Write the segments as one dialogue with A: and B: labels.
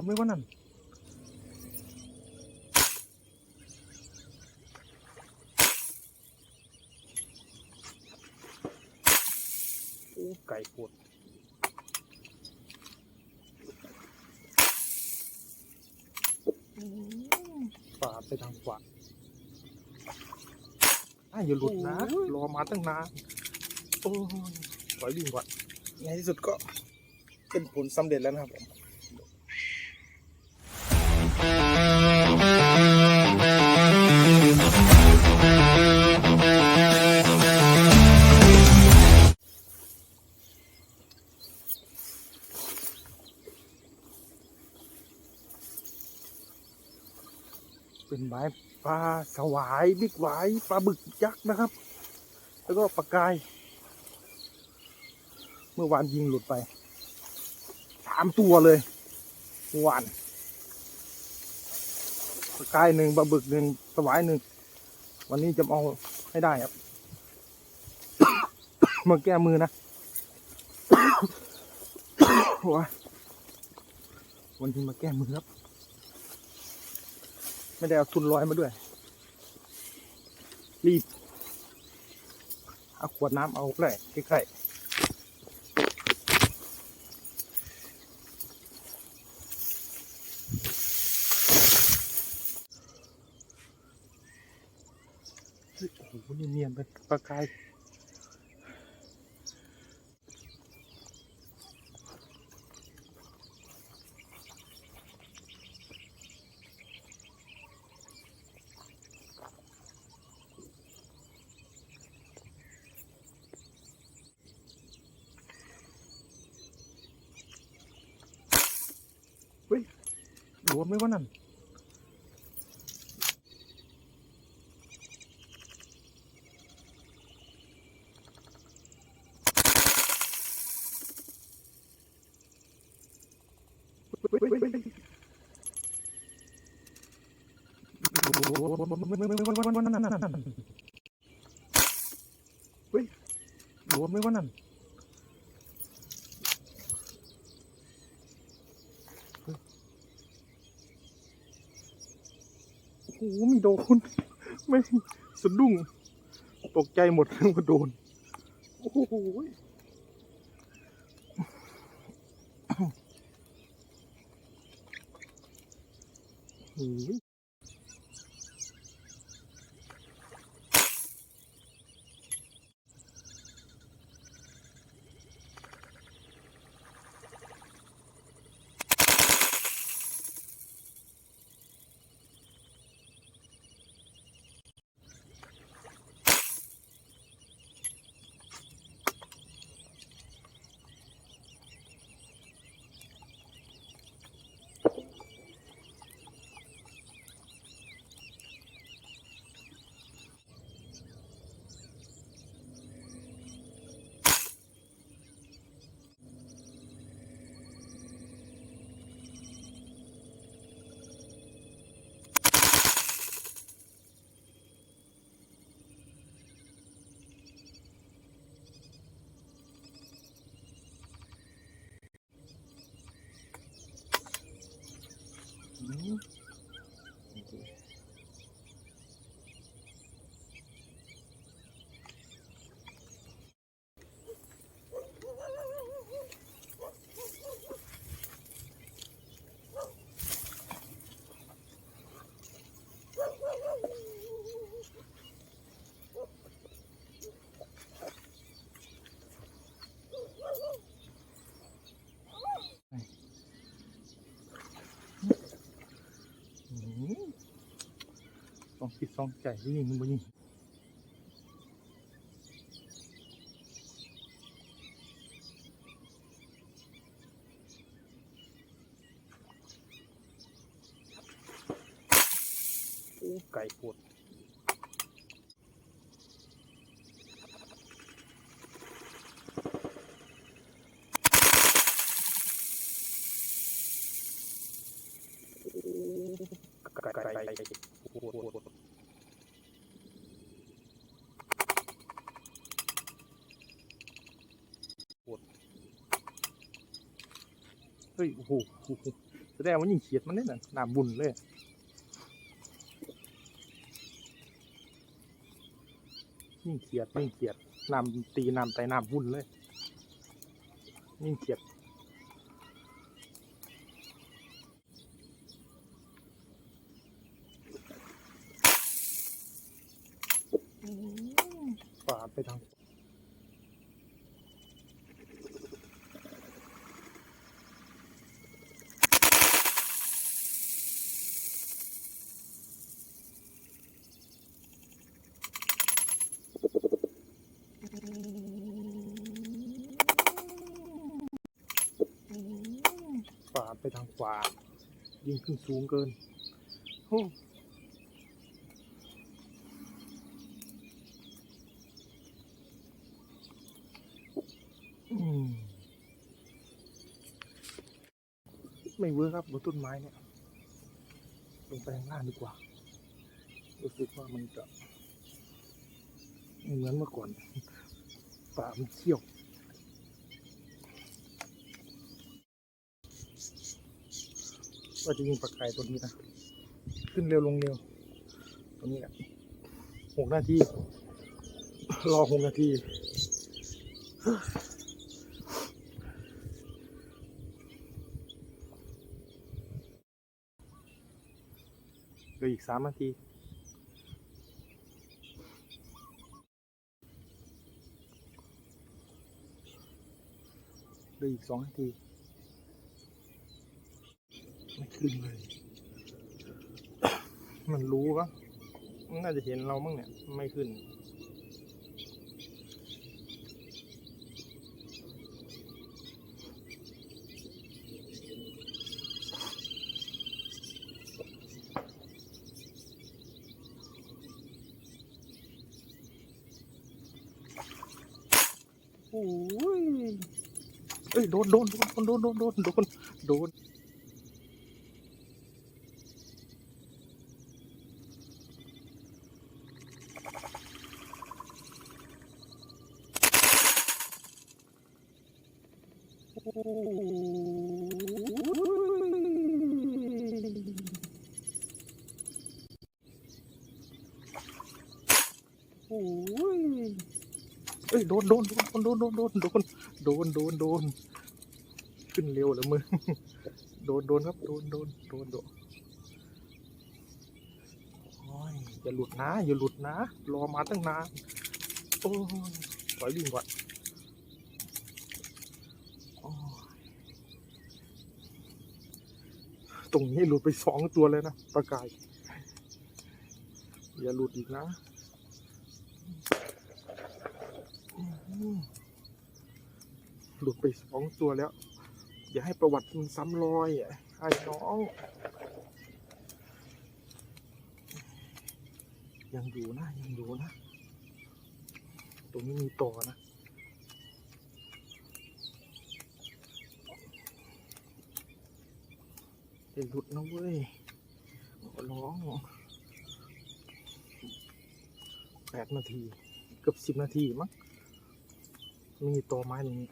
A: นไหมวะนั่นโอ้ไก่ปวดปาดไปทางขวาอ้าวอย่าหลุดนะ รอมาตั้งนานโอ้ยปล่อยวิ่งก่อน
B: ในที่สุดก็เป็นผลสำเร็จแล้วนะครับผม
A: เป็นไม้ปลาสวายบิ๊กหวายปลาบึกยักษ์นะครับ แล้วก็ปลากาย เมื่อวานยิงหลุดไปสามตัวเลยเมื่อวานปลากายหนึ่งปลาบึกหนึ่งสวายหนึ่งวันนี้จะเอาให้ได้ครับมาแก้มือนะวันนี้มาแก้มือครับ ไม่ได้เอาทุนร้อยมาด้วย รีบ เอาขวดน้ำเอาใกล้ใกล้โอ้โหเนียนเป็นปลากาย โดนไหมวะนั่นเฮ้ยเฮ้ยเฮ้ยเฮ้ยเฮ้ยโดนไห โอ้มีโดนไม่สะดุ้ง ตกใจหมดเลยว่าโดน โอ้โหอืม คิดสองใจที่งมันบ่ยิงโอ้ไก่ปวดไก่ไก่ไก่ไก่ปวดปวดปวดปวดเฮ้ยโอ้โหโอ้โหแสดงว่ายิ่งเขียดมันเนี่ยน่ะน้ำบุญเลยยิ่งเขียดยิ่งเขียดน้ำตีน้ำไตน้ำบุญเลยยิ่งเขียดฝาดไปทาง ฝาด ไปทางขวา ยิงขึ้นสูงเกินโอ้ไม่เวิร์ครับบนต้นไม้เนี่ย ลงไปข้างล่างดีกว่า รู้สึกว่ามันจะเหมือนเมื่อก่อนป่ามันเขี้ยว ว่าจะยิงปลาไก่ตัวนี้นะ ขึ้นเร็วลงเร็ว ตัวนี้แหละหกนาที รอหกนาทีเหลืออีกสามนาทีเหลืออีกสองนาที ขึ้นเลย มันรู้ปะมันน่าจะเห็นเรามั้งเนี่ย ไม่ขึ้น โอ้ยเอ้ยโดนโดนโดนโดนโดนโดนโดนโดน เอ้ยโดนโดนโดนโดนโดนโดนโดนโดนโดนโดนขึ้นเร็วเหรอมึงโดนโดนครับโดนโดนโดนโดนโอ้ยอย่าหลุดนะ อย่าหลุดนะ รอมาตั้งนานโอ้ยถอยวิ่งก่อนโอ้ย ตรงนี้หลุดไปสองตัวเลยนะปลากาย อย่าหลุดอีกนะหลุดไปสองตัวแล้ว อย่าให้ประวัติมันซ้ำรอยอะไอ้น้อง ยังอยู่นะ ยังอยู่นะ ตรงนี้มีต่อนะ เดี๋ยวหลุดนะเว้ย ขอร้องแปดนาที เกือบสิบนาทีมั้ง มีตัวไม้ตรงนี้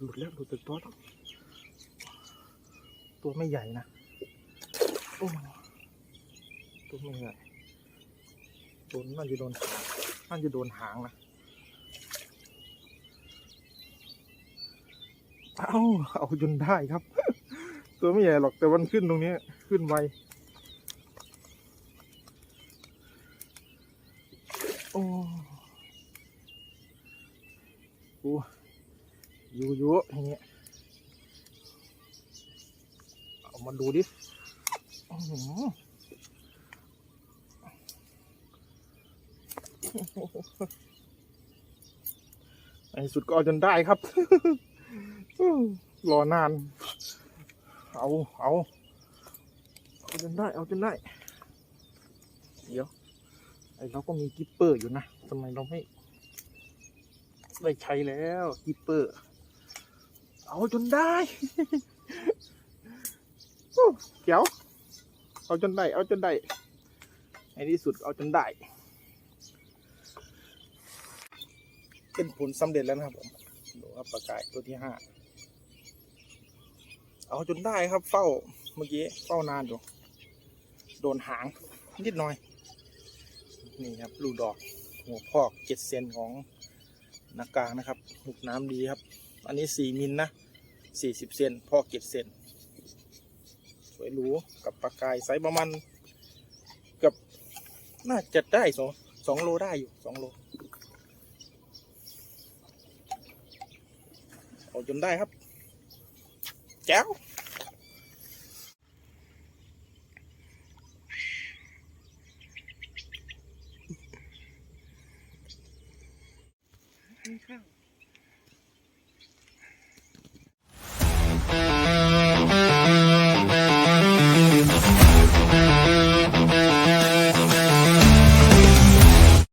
A: หลุดแล้วหลุดจากตัวแล้วตัวไม่ใหญ่นะ โอ้ตัวไม่ใหญ่โดนน่าจะโดนหางน่าจะโดนหางนะ เอาเอาจนได้ครับ ตัวไม่ใหญ่หรอกแต่มันขึ้นตรงนี้ขึ้นไวโอ้กูอยู่อยู่อย่างเงี้ยเอามาดูดิอื้อหือในสุดก็เอาจนได้ครับ รอนาน เอาเอาเอาจนได้เอาจนได้ เดี๋ยวไอเราก็มีกิปเปอร์อยู่นะทำไมเราไม่ได้ใช้แล้วกิปเปอร์ เอาจนได้โอ้เจ๋วเอาจนได้ เอาจนได้ในที่สุดเอาจนได้
B: เป็นผลสำเร็จแล้วนะครับผมดูว่าปลากายตัวที่ห้า เอาจนได้ครับ เฝ้าเมื่อกี้เฝ้านานอยู่โดนหางนิดหน่อย นี่ครับลูกดอกหัวพอกเจ็ดเซนของนากลางนะครับหุกน้ำดีครับ อันนี้สี่มิลนะสี่สิบเซนพอกเจ็ดเซนสวยหรูกับปลากายไซส์ประมาณเกับน่าจะได้สองสองโลได้อยู่สองโลเอาจนได้ครับ แจ้ว
A: กินข้าว